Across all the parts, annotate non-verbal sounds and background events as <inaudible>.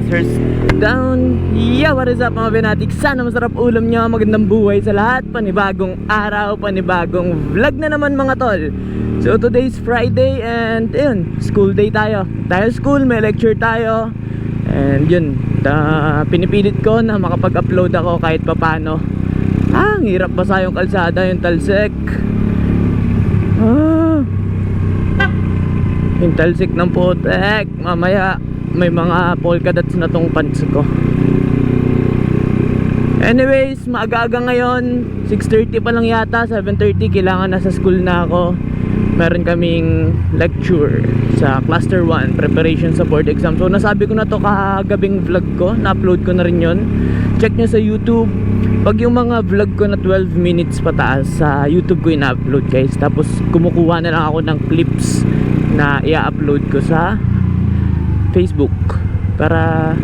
Visors down. Yeah, what is up mga Benatic? Sana masarap ulam nyo. Magandang buhay sa lahat. Panibagong araw, panibagong vlog na naman mga tol. So today's Friday and yun, school day tayo. Tayo school, may lecture tayo. And yun, ta, pinipilit ko na makapag-upload ako kahit papano. Ah, hirap basa yung kalsada, yung talsek. Ah, yung talsik ng putek. Mamaya, may mga polka dots na tong pants ko. Anyways, maaga-aga ngayon. 6.30 pa lang yata, 7.30. Kailangan nasa school na ako. Meron kaming lecture sa Cluster 1, Preparation sa Board Exam. So, nasabi ko na to kagabing vlog ko. Na-upload ko na rin yon. Check nyo sa YouTube. Pag yung mga vlog ko na 12 minutes pataas, sa YouTube ko ina-upload guys. Tapos, kumukuha na lang ako ng clips na i-upload ko sa Facebook para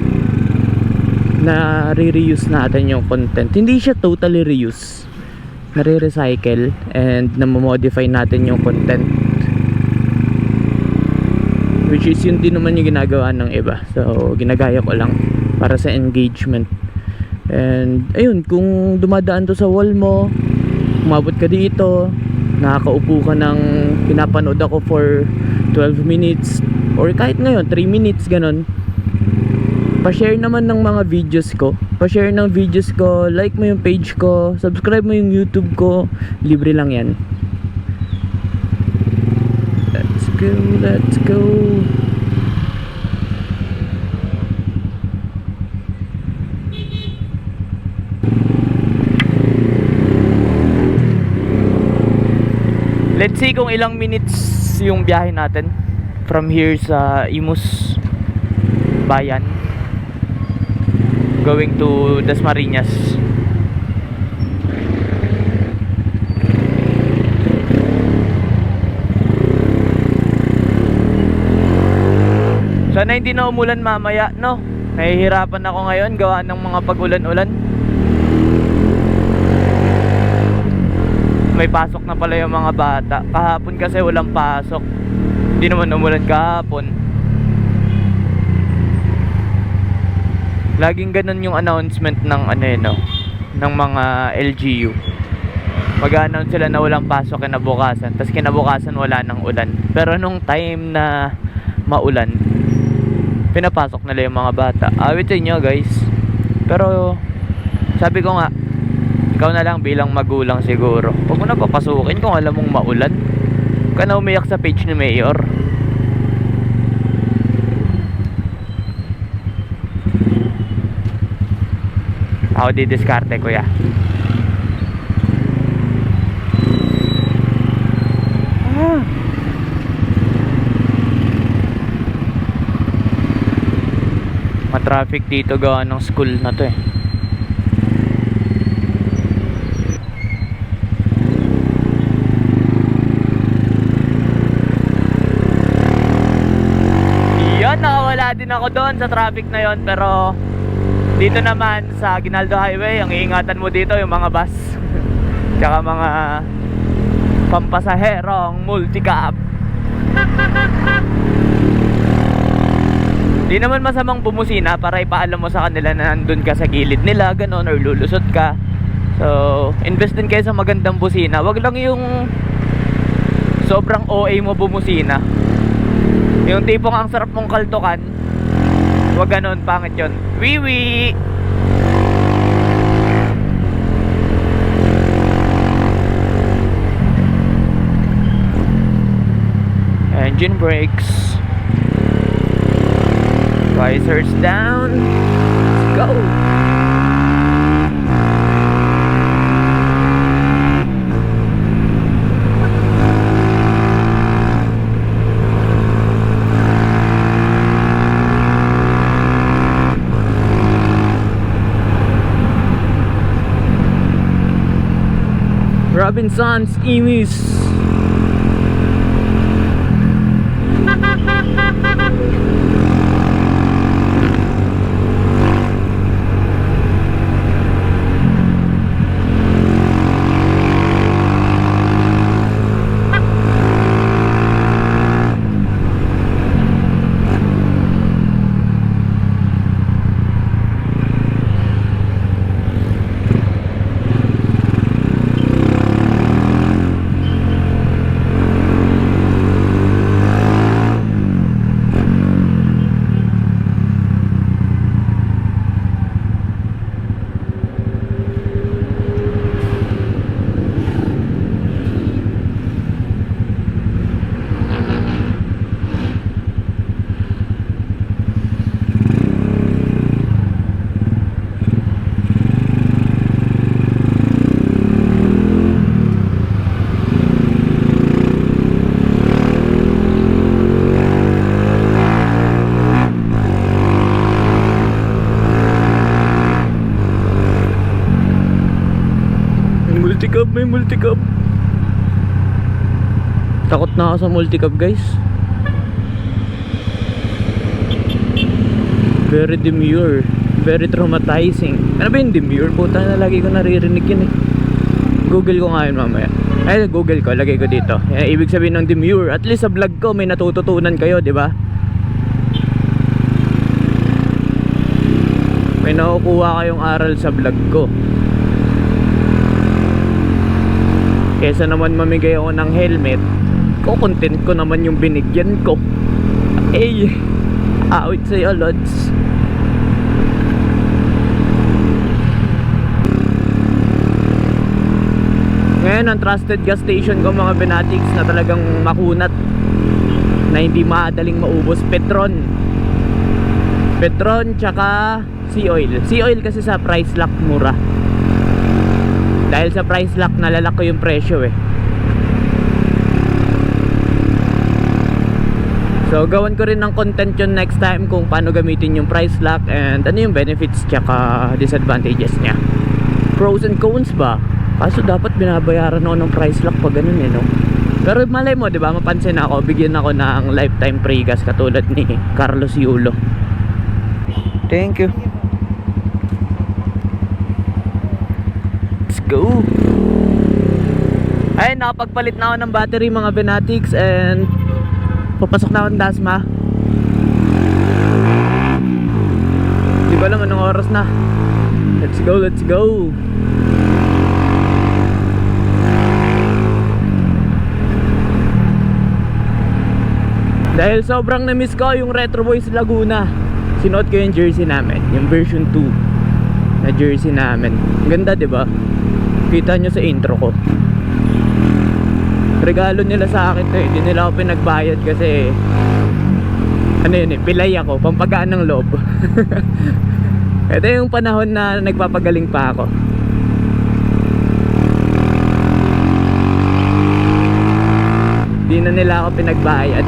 na re-reuse natin yung content. Hindi siya totally reuse. Nare-recycle and na-modify natin yung content. Which is yun din naman yung ginagawa ng iba. So, ginagaya ko lang para sa engagement. And, ayun, kung dumadaan to sa wall mo, umabot ka dito, nakakaupo ka ng pinapanood ako for 12 minutes, or kahit ngayon 3 minutes ganun. Pa-share naman ng mga videos ko. Pa-share ng videos ko like mo yung page ko subscribe mo yung youtube ko. Libre lang yan. Let's go let's go. Let's see kung ilang minutes yung biyahe natin from here sa Imus Bayan going to Dasmariñas. Sana hindi na umulan mamaya no? Nahihirapan ako ngayon gawa ng mga pagulan-ulan. May pasok na pala yung mga bata. Kahapon kasi walang pasok hindi naman umulan kahapon. Laging ganun yung announcement ng ano yun no? Ng mga LGU mag-announce sila na walang pasok kinabukasan tapos kinabukasan wala nang ulan. Pero nung time na maulan pinapasok nila yung mga bata. Awit sa inyo guys. Pero sabi ko nga ikaw na lang bilang magulang siguro. Huwag mo na papasukin kung alam mong maulan ka na umiyak sa page ni Mayor. Ako didiskarte kuya. Ah. ma-traffic dito gawa ng school na to eh Yan, nakawala din ako doon sa traffic na yon pero dito naman sa Ginaldo Highway, ang iingatan mo dito yung mga bus. <laughs> Tsaka mga pampasaherong multicab. <laughs> Di naman masamang bumusina para ipaalam mo sa kanila na nandun ka sa gilid nila, ganon, or lulusot ka. So, invest din kayo sa magandang busina. Wag lang yung sobrang OA mo bumusina. Yung tipong ang sarap mong kaltukan, Huwag ganun, pangit yun. Wiwi! Engine brakes. Visors down. Let's go! Robinson's Emus. May multicab. Takot na ako sa multicab guys. Very demure. Very traumatizing. Ano ba yung demure? Puta na lagi ko naririnig yun eh. Google ko nga yun mamaya. Ay, Google ko. Lagay ko dito. Yan, ibig sabihin ng demure. At least sa vlog ko may natututunan kayo, di ba? May nakukuha kayong aral sa vlog ko. Kesa naman mamigay ako ng helmet, ko content ko naman yung binigyan ko. Eh, awit sa'yo, Lods. Ngayon, ang trusted gas station ko mga Benatics na talagang makunat na hindi madaling maubos. Petron. Petron tsaka sea oil. Sea oil kasi sa price lock mura. Dahil sa price lock nalalak ko yung presyo eh. So gawan ko rin ng content yun next time kung paano gamitin yung price lock and ano yung benefits tsaka disadvantages niya. Pros and cons ba? Kaso dapat binabayaran ako ng price lock pag ganun eh no. Pero malay mo, 'di ba? Mapansin ako, bigyan ako ng lifetime free gas katulad ni Carlos Yulo. Thank you. Go. Ay, nakapagpalit na ako ng battery mga Benatics and papasok na ako ng Dasma. Di ba alam anong oras na? Let's go, let's go. Dahil sobrang na-miss ko yung Retro Boys Laguna. Sinuot ko yung jersey namin, yung version 2 na jersey namin. Ganda, ba? Kita nyo sa intro ko. Regalo nila sa akin 'to, eh. hindi nila ako pinagbayad kasi ano yun eh, pilay ako, pampagaan ng loob. <laughs> Ito yung panahon na nagpapagaling pa ako. Di na nila ako pinagbayad.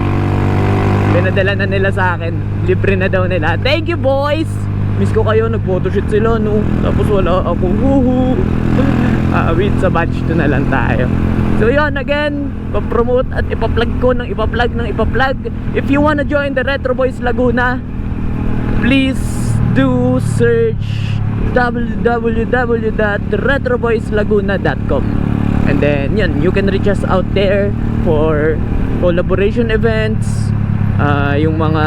Pinadala na nila sa akin. Libre na daw nila. Thank you boys! Miss ko kayo, nag-photoshoot sila no. Tapos wala ako. Woohoo! Wait, sa batch 2 na lang tayo. So yun, again, papromote at ipa-plug ko ng ipa-plug ng ipa-plug. If you wanna join the Retro Boys Laguna, please do search www.retroboyslaguna.com And then, yun, you can reach us out there for collaboration events, ah, yung mga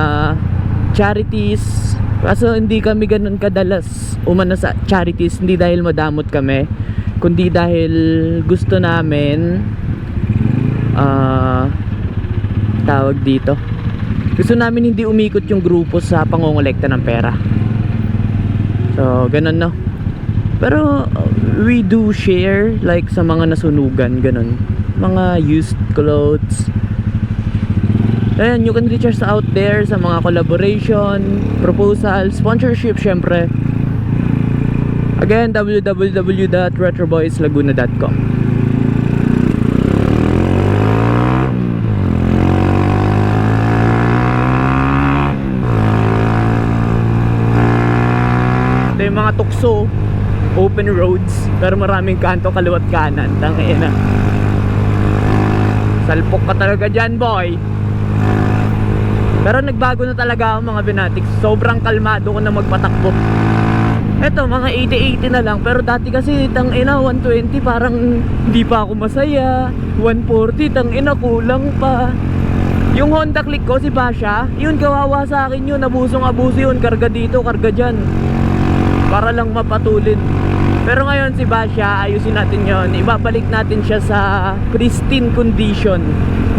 charities. Kaso hindi kami ganun kadalas umano sa charities, hindi dahil madamot kami, kundi dahil gusto namin ah tawag dito. Gusto namin hindi umikot yung grupo sa pangongolekta ng pera. So, ganun no. Pero uh, we do share like sa mga nasunugan, ganun. Mga used clothes. Ayan, you can reach us out there sa mga collaboration, proposal, sponsorship syempre. Again, www.retroboyslaguna.com Ito yung mga tukso open roads pero maraming kanto kaliwat kanan. Tangina salpok ka talaga dyan boy. Pero nagbago na talaga ako mga binatics sobrang kalmado ko na magpatakbo eto mga 80-80 na lang. Pero dati kasi tang ina 120 parang hindi pa ako masaya. 140 tang ina kulang pa. Yung Honda Click ko si Basha yun kawawa sa akin yun. Abusong abuso yun. Karga dito karga dyan. Para lang mapatulid. Pero ngayon si Basha ayusin natin yon ibabalik natin siya sa pristine condition.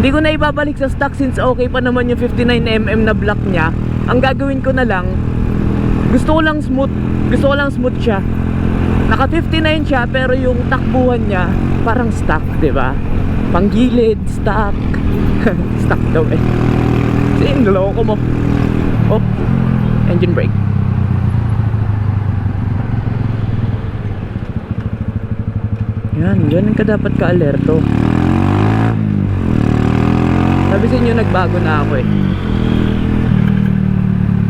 Hindi ko na ibabalik sa stock since okay pa naman yung 59mm na block niya. Ang gagawin ko na lang gusto ko lang smooth gusto ko lang smooth siya naka 59 siya pero yung takbuhan niya parang stock ba panggilid stock <laughs> stock daw eh sin loko mo oh engine brake Yan, ganun ka dapat ka-alerto. Sabi sa inyo, nagbago na ako eh.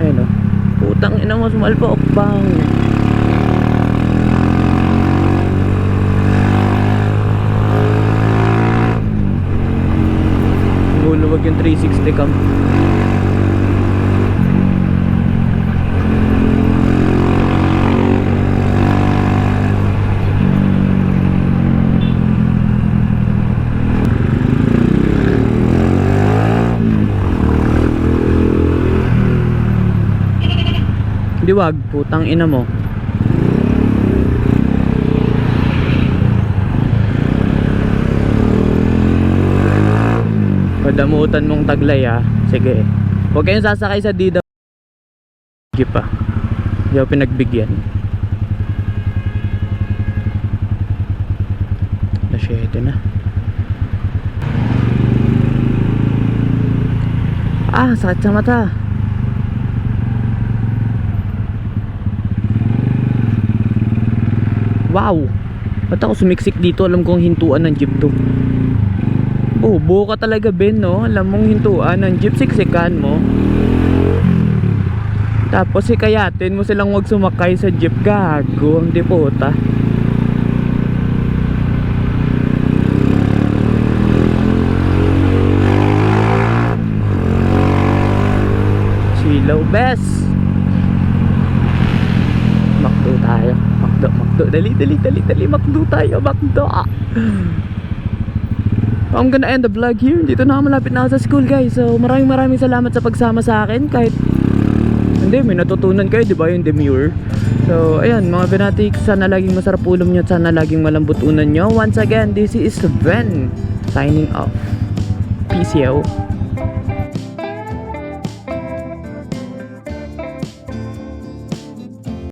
Ayun o. Tang ina mo sumalpa okbang. Luluwag yung 360 cam. Di wag, putang ina mo. Padamutan mong taglay ah. Sige. Huwag kayong sasakay sa Dida. Jeep pa. Hindi ako pinagbigyan. Na 7 na. Ah, sakit sa mata. Wow! Ba't ako sumiksik dito? Alam kong hintuan ng jeep to. Oh, buo ka talaga Ben, no? Alam mong hintuan ng jeep, siksikan mo. Tapos hikayatin mo silang wag sumakay sa jeep. Gago, ang dipota. Silaw, bes! Makdo tayo. Makdo. Dali, dali, dali, dali. Makdo tayo, makdo. I'm gonna end the vlog here. Dito na malapit na ako sa school guys. So maraming maraming salamat sa pagsama sa akin. Kahit hindi, may natutunan kayo, di ba? Yung demure. So, ayan, mga binatiks, sana laging masarap ulam nyo at sana laging malambot unan nyo. Once again, this is Ben signing off. Peace out.